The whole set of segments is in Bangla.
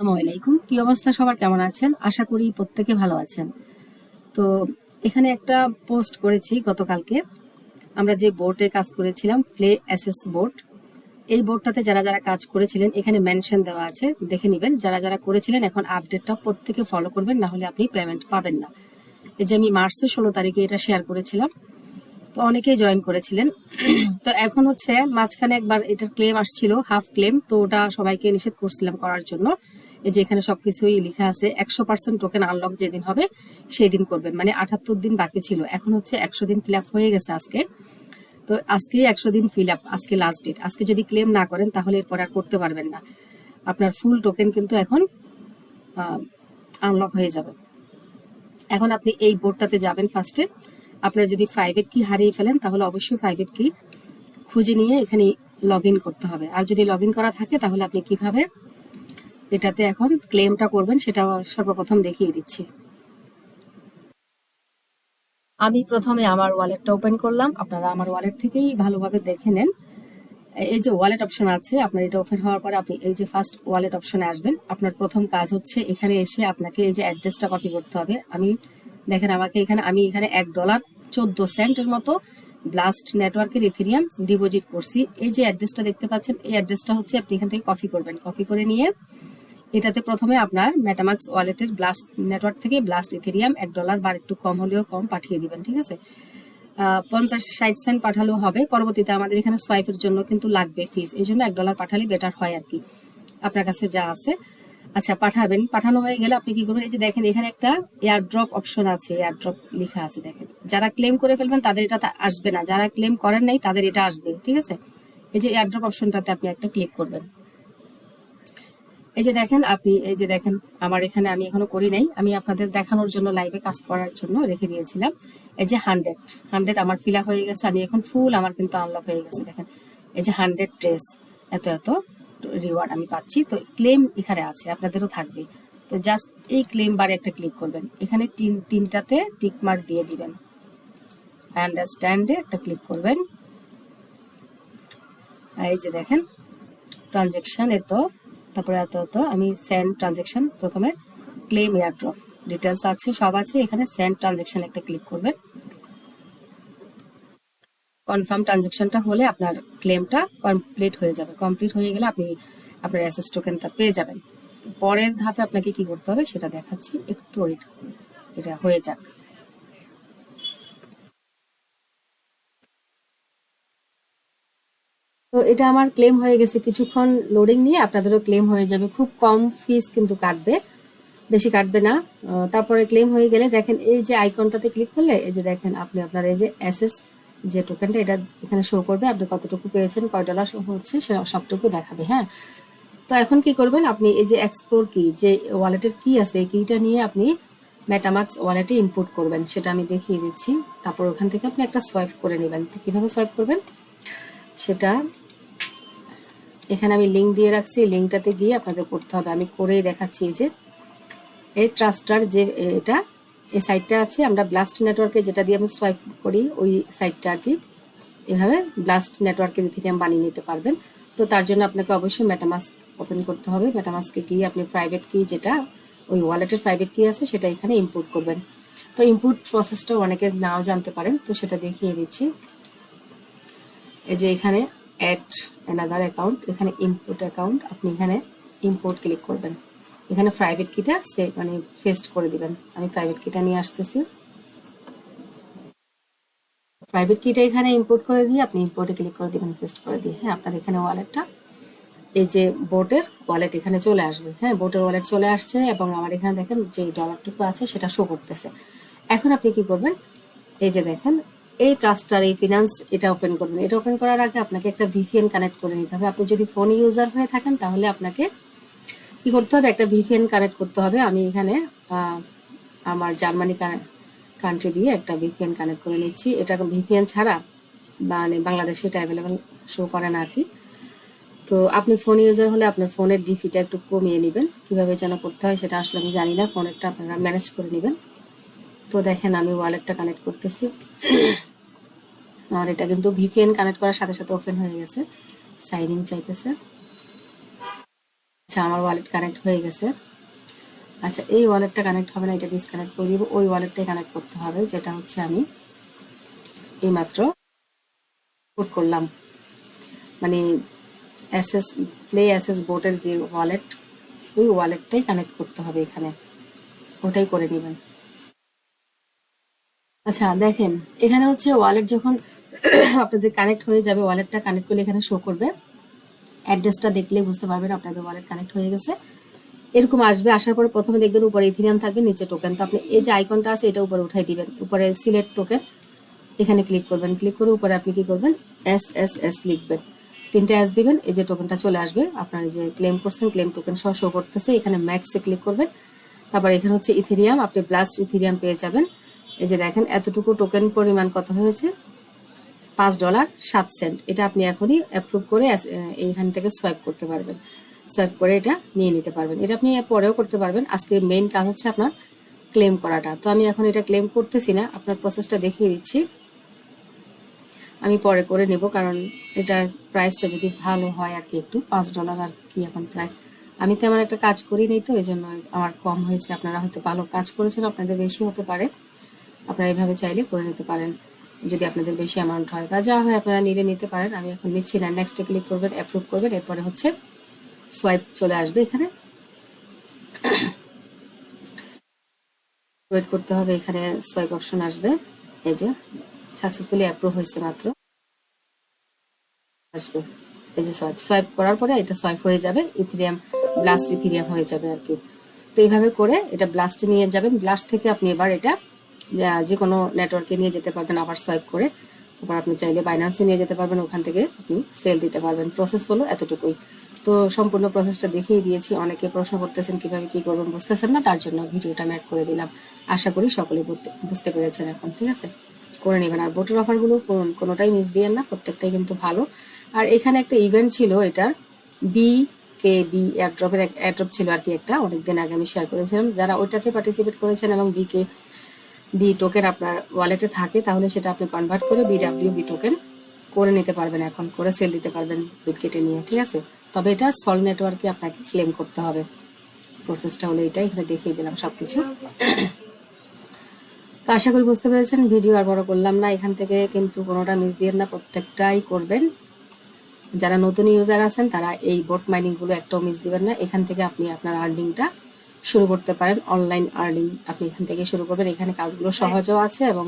আসসালামু কি অবস্থা? সবার কেমন আছেন? আশা করি প্রত্যেকে ভালো আছেন। তো এখানে একটা পোস্ট করেছি গতকালকে। আমরা যে বোর্ডে কাজ করেছিলাম, প্লে এসএস বোর্ড, এই বোর্ডটাতে যারা যারা কাজ করেছিলেন, এখানে মেনশন দেওয়া আছে, দেখে নেবেন। যারা যারা করেছিলেন, এখন আপডেটটা প্রত্যেকে ফলো করবেন, না হলে আপনি পেমেন্ট পাবেন না। এই যে আমি মার্চের ষোলো তারিখে এটা শেয়ার করেছিলাম। তো অনেকেই জয়েন করেছিলেন। তো এখন হচ্ছে মাঝখানে একবার এটার ক্লেম আসছিল হাফ ক্লেম তো ওটা সবাইকে নিষেধ করছিলাম করার জন্য। এই যে এখানে সবকিছুই লেখা আছে, একশো পার্সেন্ট টোকেন আনলক যেদিন হবে সেই দিন করবেন। মানে আটাত্তর দিন বাকি ছিল। এখন হচ্ছে একশো দিন ফিল হয়ে গেছে আজকে। তো আজকে একশো দিন ফিল আজকে লাস্ট ডেট আজকে যদি ক্লেম না করেন, তাহলে এরপর আর করতে পারবেন না। আপনার ফুল টোকেন কিন্তু এখন আনলক হয়ে যাবে। এখন আপনি এই বোর্ডটাতে যাবেন ফার্স্টে আপনারা যদি প্রাইভেট কি হারিয়ে ফেলেন, তাহলে অবশ্যই প্রাইভেট কি খুঁজে নিয়ে এখানে লগ করতে হবে। আর যদি লগ করা থাকে, তাহলে আপনি কীভাবে এটাতে এখন ক্লেমটা করবেন, সেটা সর্বপ্রথম দেখিয়ে দিচ্ছি। আমি প্রথমে আমার ওয়ালেটটা ওপেন করলাম। আপনারা আমার ওয়ালেট থেকেই ভালোভাবে দেখে নেন। এই যে ওয়ালেট অপশন আছে, আপনার এটা ওপেন হওয়ার পরে আপনি এই যে ফার্স্ট ওয়ালেট অপশনে আসবেন। আপনার প্রথম কাজ হচ্ছে এখানে এসে আপনাকে এই যে অ্যাড্রেসটা কপি করতে হবে। আমি, দেখেন আমাকে এখানে, আমি এখানে এক ডলার চোদ্দ সেন্টের মতো ব্লাস্ট নেটওয়ার্কের ইথেরিয়াম ডিপোজিট করছি। এই যে অ্যাড্রেসটা দেখতে পাচ্ছেন, এই অ্যাড্রেসটা হচ্ছে আপনি এখান থেকে কপি করবেন। কপি করে নিয়ে এটাতে প্রথমে আপনার মেটামাক্স ওয়ালেটের ব্লাস্ট নেটওয়ার্ক থেকে ব্লাস্ট ইথেরিয়াম এক ডলার বা একটু কম হলেও কম পাঠিয়ে দিবেন, ঠিক আছে? পঞ্চাশ ষাট সেন্ট পাঠালেও হবে। পরবর্তীতে আমাদের এখানে সোয়াইফের জন্য কিন্তু লাগবে ফিস এই জন্য এক ডলার পাঠালে বেটার হয় আর কি। আপনার কাছে যা আছে। আচ্ছা পাঠাবেন। পাঠানো হয়ে গেলে আপনি কি করবেন? এই যে দেখেন, এখানে একটা এয়ার ড্রপ অপশন আছে। এয়ার ড্রপ লেখা আছে, দেখেন। যারা ক্লেম করে ফেলবেন, তাদের এটা আসবে না। যারা ক্লেম করেন নাই, তাদের এটা আসবে, ঠিক আছে? এই যে এয়ার ড্রপ অপশনটাতে আপনি একটা ক্লিক করবেন। এই যে দেখেন আপনি, এই যে দেখেন, আমার এখানে আমি এখনও করি নাই। আমি আপনাদের দেখানোর জন্য লাইভে কাজ করার জন্য রেখে দিয়েছিলাম। এই যে হান্ড্রেড হান্ড্রেড আমার ফিল হয়ে গেছে। আমি এখন ফুল আমার কিন্তু আনলক হয়ে গেছে, দেখেন। এই যে হান্ড্রেড ট্রেস এত এত রিওয়ার্ড আমি পাচ্ছি। তো ক্লেম এখানে আছে, আপনাদেরও থাকবে। তো জাস্ট এই ক্লেম বারে একটা ক্লিক করবেন। এখানে তিন, তিনটাতে টিক মার্ক দিয়ে দিবেন। আন্ডারস্ট্যান্ডে একটা ক্লিক করবেন। এই যে দেখেন ট্রানজেকশন এত তারপরে এত এত, আমি সেন্ড ট্রানজেকশন প্রথমে ক্লেম এয়ারড্রপ ডিটেলস আছে, সব আছে, এখানে সেন্ড ট্রানজেকশন একটা ক্লিক করবেন। কনফার্ম ট্রানজেকশনটা হলে আপনার ক্লেমটা কমপ্লিট হয়ে যাবে। কমপ্লিট হয়ে গেলে আপনি আপনার অ্যাসেস টোকেনটা পেয়ে যাবেন। পরের ধাপে আপনাকে কি করতে হবে সেটা দেখাচ্ছি। একটু ওয়েট এটা হয়ে যাক। তো এটা আমার ক্লেম হয়ে গেছে। কিছুক্ষণ লোডিং নিয়ে আপনাদেরও ক্লেম হয়ে যাবে। খুব কম ফিস কিন্তু কাটবে। বেশি কাটবে না। তারপরে ক্লেম হয়ে গেলে দেখেন এই যে আইকনটাতে ক্লিক করলে, এই যে দেখেন আপনি আপনার এই যে অ্যাসেস যে টোকেনটা এটা এখানে শো করবে। আপনি কতটুকু পেয়েছেন, কয় ডলার হচ্ছে, সে সবটুকু দেখাবে হ্যাঁ? তো এখন কি করবেন আপনি, এই যে এক্সপ্লোর কি যে ওয়ালেটের কি আছে, এই কিটা নিয়ে আপনি মেটামাক্স ওয়ালেটে ইম্পোর্ট করবেন। সেটা আমি দেখিয়ে দিচ্ছি। তারপর ওখান থেকে আপনি একটা সোয়াইপ করে নেবেন। কীভাবে সোয়াইপ করবেন? সেটা এখানে আমি লিঙ্ক দিয়ে রাখছি লিঙ্কটাতে গিয়ে আপনাদের করতে হবে। আমি করেই দেখাচ্ছি যে, এই ট্রাস্টার যে এটা, এই সাইটটা আছে, আমরা ব্লাস্ট নেটওয়ার্কে যেটা দিয়ে আমি সোয়াইপ করি, ওই সাইটটা আর কি, এভাবে ব্লাস্ট নেটওয়ার্কের আমি বানিয়ে নিতে পারবেন। তো তার জন্য আপনাকে অবশ্যই মেটামাস্ক ওপেন করতে হবে। মেটামাস্কে গিয়ে আপনি প্রাইভেট কি যেটা, ওই ওয়ালেটের প্রাইভেট কি আছে, সেটা এখানে ইম্পোর্ট করবেন। তো ইম্পোর্ট প্রসেসটাও অনেকে নাও জানতে পারেন, তো সেটা দেখিয়ে দিচ্ছি। এই যে এখানে অ্যাড অ্যানাদার অ্যাকাউন্ট এখানে ইম্পোর্ট অ্যাকাউন্ট আপনি এখানে ইম্পোর্ট ক্লিক করবেন। এখানে প্রাইভেট কিটা সে মানে ফেস্ট করে দিবেন। আমি প্রাইভেট কিটা নিয়ে আসতেছি। প্রাইভেট কিটা এখানে ইম্পোর্ট করে দিয়ে আপনি ইম্পোর্টে ক্লিক করে দিবেন ফেস্ট করে দিয়ে। হ্যাঁ আপনার এখানে ওয়ালেটটা এই যে বোটের ওয়ালেট এখানে চলে আসবে। হ্যাঁ বোটের ওয়ালেট চলে আসছে এবং আমার এখানে দেখেন যে ডলারটুকু আছে, সেটা শো করতেছে। এখন আপনি কি করবেন? এই যে দেখেন এই ট্রাস্টার এই ফিনান্স এটা ওপেন করবেন। এটা ওপেন করার আগে আপনাকে একটা ভিপিএন কানেক্ট করে নিতে হবে। আপনি যদি ফোন ইউজার হয়ে থাকেন, তাহলে আপনাকে কি করতে হবে? একটা ভিপিএন কানেক্ট করতে হবে। আমি এখানে আমার জার্মানি কান্ট্রি দিয়ে একটা ভিপিএন কানেক্ট করে নিচ্ছি। এটা ভিপিএন ছাড়া মানে বাংলাদেশে এটা অ্যাভেলেবেল শো করে না আর কি। তো আপনি ফোন ইউজার হলে আপনার ফোনের ডিফিটা একটু কমিয়ে নেবেন। কীভাবে যেন করতে হয় সেটা আসলে আমি জানি না। ফোনেরটা আপনারা ম্যানেজ করে নেবেন। তো দেখেন, আমি ওয়ালেটটা কানেক্ট করতেছি। আর এটা কিন্তু ভিপিএন কানেক্ট করার সাথে সাথে ওপেন হয়ে গেছে। সাইন ইন চাইতেছে। আচ্ছা আমার ওয়ালেট কানেক্ট হয়ে গেছে। আচ্ছা এই ওয়ালেটটা কানেক্ট হবে না, এটা ডিসকানেক্ট করে দিব। ওই ওয়ালেটটাই কানেক্ট করতে হবে, যেটা হচ্ছে আমি এইমাত্র পুট করলাম। মানে এসএস প্লে এসএস বোর্ডের যে ওয়ালেট ওই ওয়ালেটটাই কানেক্ট করতে হবে এখানে। ওটাই করে নেবেন। আচ্ছা দেখেন, এখানে হচ্ছে ওয়ালেট যখন আপনাদের কানেক্ট হয়ে যাবে ওয়ালেটটা কানেক্ট করলে এখানে শো করবে। অ্যাড্রেসটা দেখলে বুঝতে পারবেন আপনাদের ওয়ালেট কানেক্ট হয়ে গেছে। এরকম আসবে, আসার পরে প্রথমে দেখবেন উপরে ইথিরিয়াম থাকবে, নিচে টোকেন তো আপনি এই যে আইকনটা আছে, এটা উপরে উঠাই দিবেন। উপরে সিলেক্ট টোকেন এখানে ক্লিক করবেন। ক্লিক করে উপরে আপনি কি করবেন? এস এস এস লিখবেন। তিনটা এস দিবেন, এই যে টোকেনটা চলে আসবে। আপনার যে ক্লেম করছেন ক্লেম টোকেন সহ শো করতেছে, এখানে ম্যাক্সে ক্লিক করবেন। তারপর এখানে হচ্ছে ইথিরিয়াম আপনি ব্লাস্ট ইথিরিয়াম পেয়ে যাবেন। এই যে দেখেন, এতটুকু টোকেন পরিমাণ কত হয়েছে? পাঁচ ডলার সাত সেন্ট। এটা আপনি এখনই অ্যাপ্রুভ করে এইখান থেকে সোয়াইপ করতে পারবেন। সোয়াইপ করে এটা নিয়ে নিতে পারবেন। এটা আপনি পরেও করতে পারবেন। আজকে মেইন কাজ হচ্ছে আপনার ক্লেম করাটা। তো আমি এখন এটা ক্লেম করতেছি না। আপনার প্রসেসটা দেখিয়ে দিচ্ছি। আমি পরে করে নেব, কারণ এটার প্রাইসটা যদি ভালো হয় আর কি একটু, পাঁচ ডলার আর কি এখন প্রাইস আমি তো তেমন একটা কাজ করি নাই তো এই জন্য আমার কম হয়েছে। আপনারা হয়তো ভালো কাজ করেছেন, আপনাদের বেশি হতে পারে। আপনারা এইভাবে চাইলে করে নিতে পারেন। যদি আপনাদের বেশি অ্যামাউন্ট হয় বা যা হয় আপনারা নিলে নিতে পারেন। আমি এখন নিচ্ছি না। নেক্সটে ক্লিক করবেন অ্যাপ্রুভ করবেন, এরপরে হচ্ছে সোয়াইপ চলে আসবে এখানে। ওয়েট করতে হবে, এখানে সোয়াইপ অপশন আসবে। এই যে সাকসেসফুলি অ্যাপ্রুভ হয়েছে মাত্র। আসবে। এই যে সোয়াইপ সোয়াইপ করার পরে এটা সোয়াইপ হয়ে যাবে ইথিরিয়াম ব্লাস্ট ইথিরিয়াম হয়ে যাবে আর কি। তো এইভাবে করে এটা ব্লাস্টে নিয়ে যাবেন। ব্লাস্ট থেকে আপনি এবার এটা যে কোনো নেটওয়ার্কে নিয়ে যেতে পারবেন, আবার সোয়াইপ করে। আবার আপনি চাইলে বাইন্যান্সে নিয়ে যেতে পারবেন, ওখান থেকে আপনি সেল দিতে পারবেন। প্রসেস হলো এতটুকুই। তো সম্পূর্ণ প্রসেসটা দেখিয়ে দিয়েছি। অনেকে প্রশ্ন করতেছেন, কীভাবে কি করবেন বুঝতেছেন না, তার জন্য ভিডিওটা ম্যাক করে দিলাম। আশা করি সকলে বুঝতে- পেরেছেন এখন, ঠিক আছে? করে নেবেন। আর বোটের অফারগুলো কোনোটাই মিস দিয়েন না, প্রত্যেকটাই কিন্তু ভালো। আর এখানে একটা ইভেন্ট ছিল এটার বি কে বি এয়ারড্রপের এয়ারড্রপ ছিল আর কি একটা, অনেকদিন আগে আমি শেয়ার করেছিলাম। যারা ওইটাতে পার্টিসিপেট করেছেন এবং বি কে বি টোকেন আপনার ওয়ালেটে থাকে, তাহলে সেটা আপনি কনভার্ট করে বিডাব্লিউ বি টোকেন করে নিতে পারবেন এখন, করে সেল দিতে পারবেন বিটকেটে নিয়ে, ঠিক আছে? তবে এটা সল নেটওয়ার্কে আপনাকে ক্লেম করতে হবে। প্রসেসটা হলো এটাই, এখানে দেখিয়ে দিলাম সব কিছু তো আশা করি বুঝতে পেরেছেন, ভিডিও আর বড় করলাম না, এখান থেকে কিন্তু কোনোটা মিস দিয়ে না, প্রত্যেকটাই করবেন। যারা নতুন ইউজার আছেন, তারা এই বোট মাইনিংগুলো একটাও মিস দিবেন না, এখান থেকে আপনি আপনার আর্নিংটা শুরু করতে পারেন। অনলাইন আর্নিং আপনি এখান থেকে শুরু করবেন। এখানে কাজগুলো সহজও আছে এবং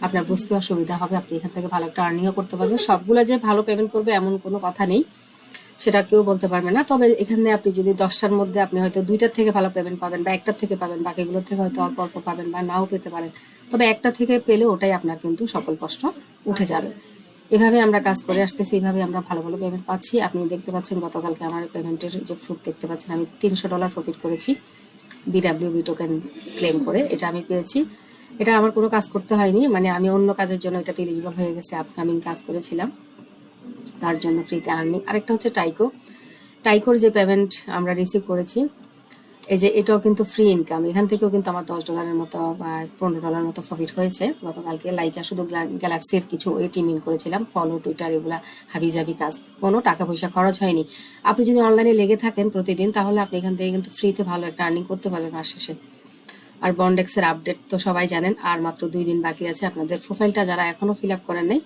আপনার বুঝতে অসুবিধা হবে। আপনি এখান থেকে ভালো একটা আর্নিংও করতে পারবেন। সবগুলো যে ভালো পেমেন্ট করবে এমন কোনো কথা নেই। সেটা কেউ বলতে পারবে না। তবে এখানে আপনি যদি দশটার মধ্যে আপনি হয়তো দুইটার থেকে ভালো পেমেন্ট পাবেন বা একটার থেকে পাবেন বাকিগুলোর থেকে হয়তো অল্প অল্প পাবেন বা নাও পেতে পারেন। তবে একটা থেকে পেলে ওটাই আপনার কিন্তু সকল কষ্ট উঠে যাবে। এভাবে আমরা কাজ করে আসতেছি। এইভাবে আমরা ভালো ভালো পেমেন্ট পাচ্ছি। আপনি দেখতে পাচ্ছেন গতকালকে আমার পেমেন্টের যে প্রুফ দেখতে পাচ্ছেন। আমি তিনশো ডলার প্রফিট করেছি। বিডাব্লিউ বি টোকেন ক্লেম করে, এটা আমি পেয়েছি। এটা আমার কোনো কাজ করতে হয়নি মানে আমি অন্য কাজের জন্য এটা এলিজিবল হয়ে গেছে আপকামিং কাজ করেছিলাম। তার জন্য ফ্রিতে আর্নিং আরেকটা হচ্ছে টাইকো টাইকোর যে পেমেন্ট আমরা রিসিভ করেছি এই যে এটাও কিন্তু ফ্রি ইনকাম এখান থেকেও কিন্তু আমার দশ ডলারের মতো বা পনেরো ডলার মতো প্রফিট হয়েছে। গতকালকে লাইকা শুধু গ্যালাক্সির কিছু ওয়ে টিমিং করেছিলাম। ফলো টুইটার এগুলা হাবিজাবি কাজ। কোনো টাকা পয়সা খরচ হয়নি। আপনি যদি অনলাইনে লেগে থাকেন প্রতিদিন, তাহলে আপনি এখান থেকে কিন্তু ফ্রিতে ভালো একটা আর্নিং করতে পারবেন মাস শেষে। আর বন্ডেক্সের আপডেট তো সবাই জানেন, আর মাত্র দুই দিন বাকি আছে। আপনাদের প্রোফাইলটা যারা এখনও ফিল আপ করেন নাই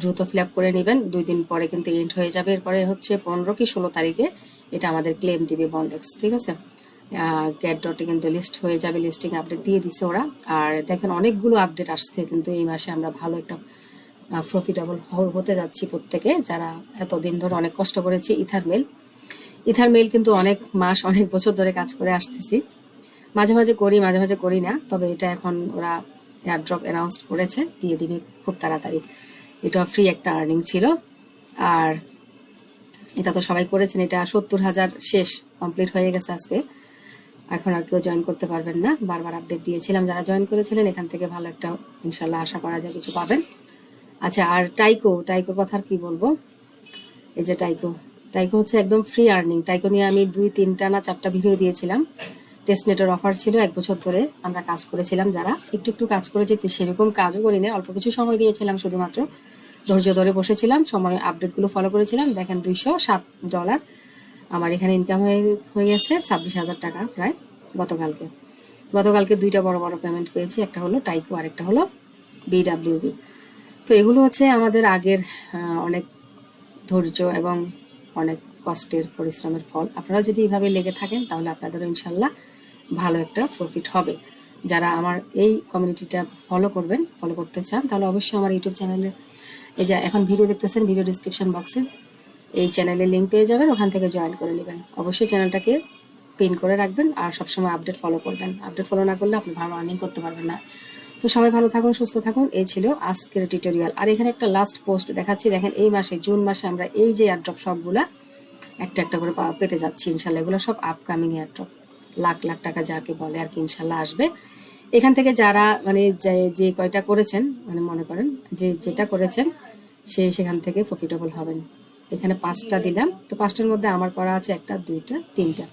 দ্রুত ফিল আপ করে নেবেন। দুই দিন পরে কিন্তু এন্ড হয়ে যাবে। এরপরে হচ্ছে পনেরো কি ষোলো তারিখে এটা আমাদের ক্লেম দিবে বন্ডেক্স ঠিক আছে? গ্যাট ডটে কিন্তু লিস্ট হয়ে যাবে লিস্টিং আপডেট দিয়ে দিছে ওরা। আর দেখেন অনেকগুলো আপডেট আসছে, কিন্তু এই মাসে আমরা ভালো একটা প্রফিটেবল হতে যাচ্ছি প্রত্যেকে, যারা এতদিন ধরে অনেক কষ্ট করেছি ইথার মেল ইথার মেল কিন্তু অনেক মাস, অনেক বছর ধরে কাজ করে আসতেছি। মাঝে মাঝে করি, মাঝে মাঝে করি না, তবে এটা এখন ওরা এয়ারড্রপ অ্যানাউন্স করেছে, দিয়ে দিবে খুব তাড়াতাড়ি। এটা ফ্রি একটা আর্নিং ছিল। আর এটা তো সবাই করেছেন, এটা সত্তর হাজার শেষ কমপ্লিট হয়ে গেছে আজকে। এখন আর কেউ জয়েন করতে পারবেন না। বারবার আপডেট দিয়েছিলাম, যারা জয়েন করেছিলেন, এখান থেকে ভালো একটা, ইনশাল্লাহ আশা করা যায়, কিছু পাবেন। আচ্ছা আর টাইকো টাইকো কথা আর কি বলব? এই যে টাইকো টাইকো হচ্ছে একদম ফ্রি আর্নিং টাইকো নিয়ে আমি দুই, তিনটা না চারটা ভিডিও দিয়েছিলাম। টেস্টনেটের অফার ছিল এক বছর ধরে। আমরা কাজ করেছিলাম যারা। একটু একটু কাজ করেছি সেরকম কাজও করি না অল্প কিছু সময় দিয়েছিলাম শুধুমাত্র। ধৈর্য ধরে বসেছিলাম। সময় আপডেটগুলো ফলো করেছিলাম। দেখেন দুইশো সাত ডলার আমার এখানে ইনকাম হয়ে হয়ে গেছে ছাব্বিশ হাজার টাকা প্রায় গতকালকে। গতকালকে দুইটা বড় বড় পেমেন্ট পেয়েছি, একটা হলো টাইকো আর একটা হলো বিডাব্লিউবি তো এগুলো হচ্ছে আমাদের আগের অনেক ধৈর্য এবং অনেক কষ্টের পরিশ্রমের ফল। আপনারা যদি এইভাবে লেগে থাকেন, তাহলে আপনাদেরও ইনশাল্লাহ ভালো একটা প্রফিট হবে। যারা আমার এই কমিউনিটিটা ফলো করবেন ফলো করতে চান, তাহলে অবশ্যই আমার ইউটিউব চ্যানেলে এই যে এখন ভিডিও দেখতেছেন ভিডিও ডিসক্রিপশন বক্সে এই চ্যানেলের লিঙ্ক পেয়ে যাবেন, ওখান থেকে জয়েন করে নেবেন। অবশ্যই চ্যানেলটাকে পিন করে রাখবেন আর সবসময় আপডেট ফলো করবেন। আপডেট ফলো না করলে আপনি ভালো আর্নিং করতে পারবেন না। তো সবাই ভালো থাকুন, সুস্থ থাকুন, এই ছিল আজকের টিউটোরিয়াল আর এখানে একটা লাস্ট পোস্ট দেখাচ্ছি, দেখেন এই মাসে, জুন মাসে আমরা এই যে এয়ারড্রপ সবগুলা, একটা একটা করে পেতে যাচ্ছি ইনশাল্লাহ। এগুলো সব আপকামিং এয়ারড্রপ লাখ লাখ টাকা যাকে বলে আর কি ইনশাল্লাহ আসবে। এখান থেকে যারা মানে যে যে কয়টা করেছেন মানে মনে করেন যে, যেটা করেছেন, সে সেখান থেকে প্রফিটেবল হবেন। এখানে পাঁচটা দিলাম। তো পাঁচটার মধ্যে আমার করা আছে একটা, দুইটা, তিনটা।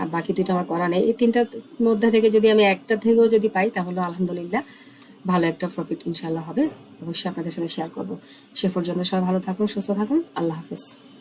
আর বাকি দুইটা আমার করা নেই। এই তিনটার মধ্যে থেকে যদি আমি একটা থেকেও যদি পাই, তাহলে আলহামদুলিল্লাহ ভালো একটা প্রফিট ইনশাল্লাহ হবে। অবশ্যই আপনাদের সাথে শেয়ার করব। সে পর্যন্ত সবাই ভালো থাকুন, সুস্থ থাকুন। আল্লাহ হাফেজ।